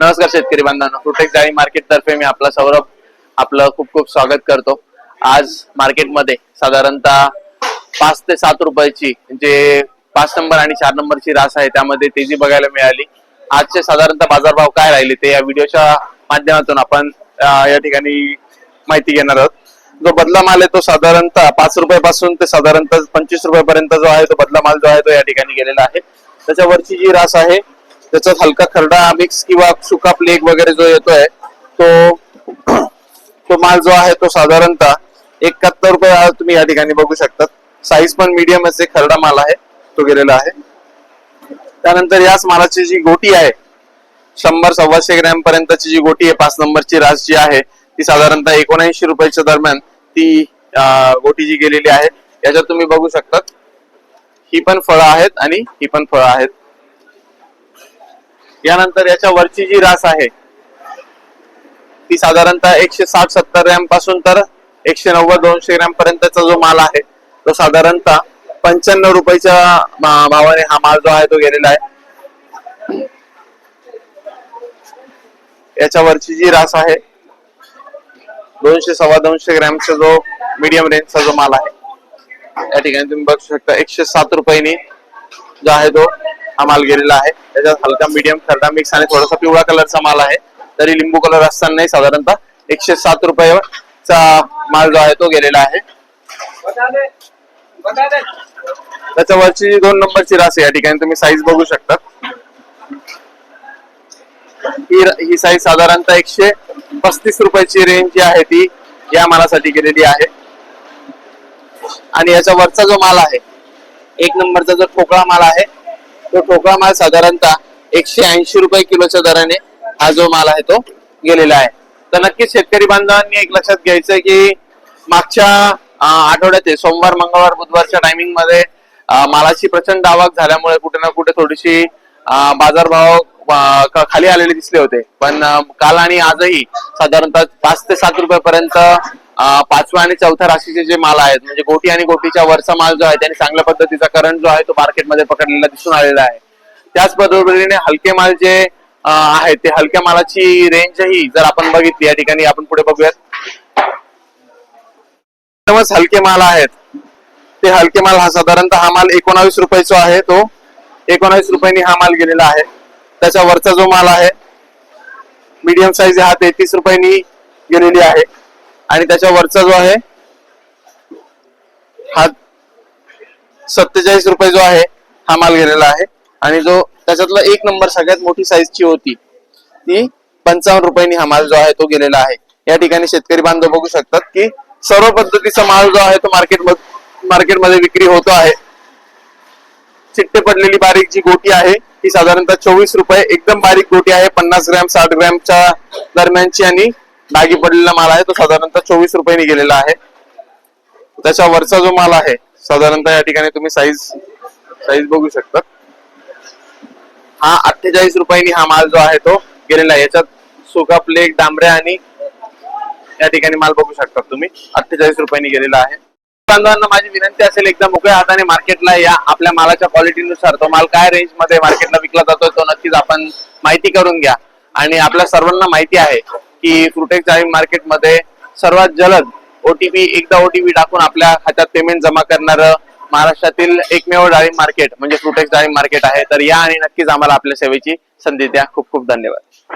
नमस्कार शेतकरी बांधवांनो. प्रोटेक्ट जाळी मार्केट तर्फे मी आपला सौरभ आपलं खूप खूप स्वागत करतो. आज मार्केटमध्ये साधारणतः पाच ते सात रुपयाची जे पाच नंबर आणि चार नंबरची रास आहे त्यामध्ये तेजी बघायला मिळाली. आजचे साधारणतः बाजारभाव काय राहिले ते या व्हिडिओच्या माध्यमातून आपण या ठिकाणी माहिती घेणार आहोत. जो बदला माल आहे तो साधारणतः पाच रुपयापासून ते साधारणतः पंचवीस रुपयापर्यंत जो आहे तो बदला माल जो आहे तो या ठिकाणी गेलेला आहे. त्याच्यावरची जी रास आहे त्याच्यात हलका खरडा मिक्स किंवा सुका प्लेग वगैरे जो येतोय तो तो माल जो आहे तो साधारणतः एकाहत्तर रुपये तुम्ही या ठिकाणी बघू शकतात. साईज पण मीडियम असे खरडा माल आहे तो गेलेला आहे. त्यानंतर याच मालाची जी गोटी आहे शंभर सव्वाशे ग्रॅम पर्यंतची जी गोटी आहे पाच नंबरची रास जी आहे ती साधारणतः एकोणऐंशी रुपयाच्या दरम्यान ती गोटी जी गेलेली आहे. याच्यात तुम्ही बघू शकतात ही पण फळं आहेत आणि ही पण फळं आहेत. यानंतर याच्या वरची जी रास आहे ती साधारणतः एकशे साठ सत्तर ग्रॅमपासून तर एकशे नव्वद दोनशे ग्रॅम पर्यंतचा जो माल आहे तो साधारणतः पंच्याण्णव रुपयाच्या भावाने हा माल जो आहे तो गेलेला आहे. याच्यावरची जी रास आहे दोनशे सव्वा दोनशे ग्रॅमचा जो मीडियम रेंजचा जो माल आहे या ठिकाणी तुम्ही बघू शकता एकशे सात रुपयांनी जो आहे तो हा माल गेलेला आहे. त्याच्यात हलका मीडियम खरडा मिक्स आणि थोडासा पिवळा कलरचा माल आहे. तरी लिंबू कलर असतानाही साधारणतः एकशे सात रुपयाचा माल जो आहे तो गेलेला आहे. त्याच्यावरची दोन नंबरची रास या ठिकाणी तुम्ही साईज बघू शकता. ही ही साईज साधारणतः एकशे पस्तीस रुपयाची रेंज जी आहे ती या मालासाठी गेलेली आहे. आणि याच्या वरचा जो माल आहे एक नंबरचा जो ठोकळा माल आहे तो ठोकळा माल साधारणतः एकशे ऐंशी रुपये किलोच्या दराने हा जो माल आहे तो गेलेला आहे. तर नक्कीच शेतकरी बांधवांनी एक लक्षात घ्यायचं की मागच्या आठवड्यात सोमवार मंगळवार बुधवारच्या टायमिंगमध्ये मालाची प्रचंड आवक झाल्यामुळे कुठे ना कुठे थोडीशी बाजारभाव खाली आलेले दिसले होते. पण काल आणि आजही साधारणतः पाच ते सात रुपयापर्यंत पाचव्या आणि चौथ्या राशीचे जे माल आहेत म्हणजे गोटी आणि गोटीच्या वरचा माल जो आहे त्यांनी चांगल्या पद्धतीचा करंट जो आहे तो मार्केटमध्ये पकडलेला दिसून आलेला आहे. त्याच बरोबरीने हलके माल जे आहेत ते हलक्या मालाची रेंजही जर आपण बघितली या ठिकाणी आपण पुढे बघूयात. एकदमच हलके माल आहेत. ते हलके माल हा साधारणतः हा माल एकोणावीस रुपयाचा आहे तो एकोणावीस रुपयांनी हा माल गेलेला आहे. त्याच्या वरचा जो माल आहे मीडियम साईज हा तेहतीस रुपयांनी गेलेली आहे. आणि त्याच्या वरचा जो आहे हा सत्तेचाळीस रुपये जो आहे हा माल गेलेला आहे. आणि जो त्याच्यातला एक नंबर सगळ्यात मोठी साईजची होती ती पंचावन्न रुपयांनी हा माल जो आहे तो गेलेला आहे. या ठिकाणी शेतकरी बांधव बघू शकतात की सर्व पद्धतीचा माल जो आहे तो मार्केट मार्केटमध्ये विक्री होतो आहे. चिट्टे पडलेली बारीक जी गोटी आहे ती साधारणतः चोवीस रुपये एकदम बारीक गोटी आहे पन्नास ग्रॅम साठ ग्रॅमच्या दरम्यानची आणि डागी पडलेला माल आहे तो साधारणतः चोवीस रुपयांनी गेलेला आहे. त्याच्या वरचा जो माल आहे साधारणतः या ठिकाणी तुम्ही साईज साईज बघू शकता. हा अठ्ठेचाळीस रुपयांनी हा माल जो आहे तो गेलेला आहे. याच्यात सुका प्लेट डांबऱ्या आणि या ठिकाणी माल बघू शकता तुम्ही. अठ्ठेचाळीस रुपयांनी गेलेला आहे. बांधवांना माझी विनंती असेल एकदम मोकळ्या हाताने मार्केटला या. आपल्या मालाच्या क्वालिटीनुसार तो माल काय रेंजमध्ये मार्केटला विकला जातोय तो नक्कीच आपण माहिती करून घ्या. आणि आपल्या सर्वांना माहिती आहे की फ्रुटेक्स डाळिंब मार्केटमध्ये सर्वात जलद ओटीपी एकदा ओटीपी टाकून आपल्या खात्यात पेमेंट जमा करणारं महाराष्ट्रातील एकमेव डाळिंब मार्केट म्हणजे फ्रुटेक्स डाळिंब मार्केट आहे. तर या आणि नक्कीच आम्हाला आपल्या सेवेची संधी द्या. खूप खूप धन्यवाद.